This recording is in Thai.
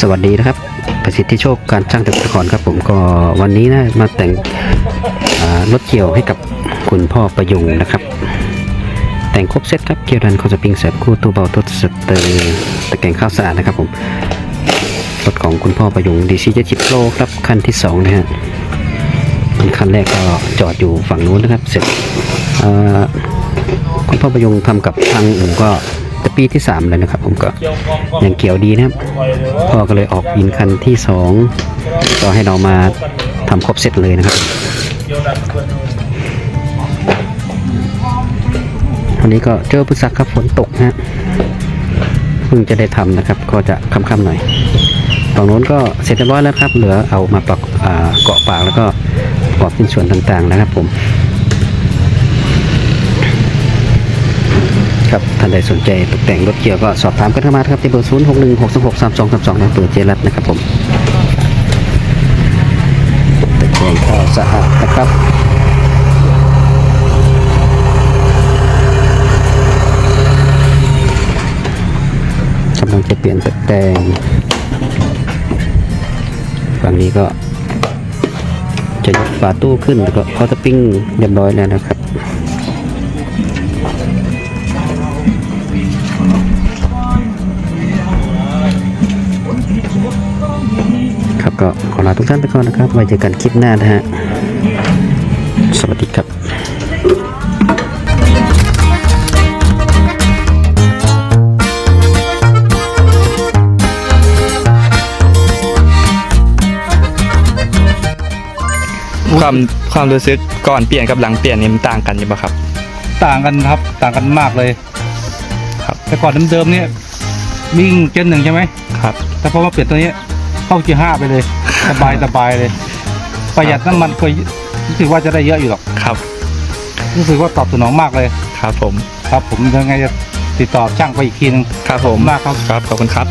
สวัสดีนะครับ ประสิทธิโชคการช่างตะกอนครับผมก็วันนี้นะมาแต่งรถเกี่ยวให้กับคุณพ่อประยุงนะครับ แต่งครบเซตครับเกี่ยวดันคอสปริงเสร็จคู่ตู้เบาทดสเตอร์ตะแกรงข้าวสะอาดนะครับผมรถของคุณพ่อประยุงดีซีเจ็ดโลครับคันที่สองนะฮะคันแรกก็จอดอยู่ฝั่งนู้นนะครับ เสร็จคุณพ่อประยุงทำกับทางอู่ก็ ปีที่สามเลยนะครับ ผมก็ยังเกี่ยวดีนะครับ พ่อก็เลยออกบินคันที่สองก็ให้เรามาทำครบเซตเลยนะครับวันนี้ก็เจอพุสักครับฝนตกนะฮะเพิ่งจะได้ทำนะครับ ก็จะค่ำๆหน่อยฝั่งโน้นก็เสร็จเรียบร้อยแล้วครับ เหลือเอามาประกเกาะปากแล้วก็ประกอบชิ้นส่วนต่างๆนะครับผม ครับท่านใดสนใจตกแต่งรถเกี่ยวก็สอบถามกันเข้ามาครับที่เบอร์0 6 1 6 2 6 3 2 3 2นะเปิดเจรัตนะครับผมตะแกรงก็สะอาดนะครับกำลังจะเปลี่ยนตะแกรงฝั่งนี้ก็จะยกฝาตู้ขึ้นแล้วก็เขาจะปิ้งเรียบร้อยแล้วนะครับ ครับก็ขอลาทุกท่านไปก่อนนะครับ ไว้เจอกันคลิปหน้านะฮะ สวัสดีครับความความรู้สึกก่อนเปลี่ยนกับหลังเปลี่ยนนี่มันต่างกันอยู่ปะครับ ต่างกันครับต่างกันมากเลย ครับ แต่ก่อนเดิมๆเนี่ยวิ่งเจนหนึ่งใช่ไหมครับ แต่พอมาเปลี่ยนตัวนี้ เข้าเกียร์ห้าไปเลย สบายสบายเลย ประหยัดน้ำมันก็รู้สึกว่าจะได้เยอะอยู่หรอกครับ รู้สึกว่าตอบสนองมากเลย ครับผม ครับผมยังไงจะติดต่อช่างไปอีกทีนึงครับผมมากครับ ครับขอบคุณครับ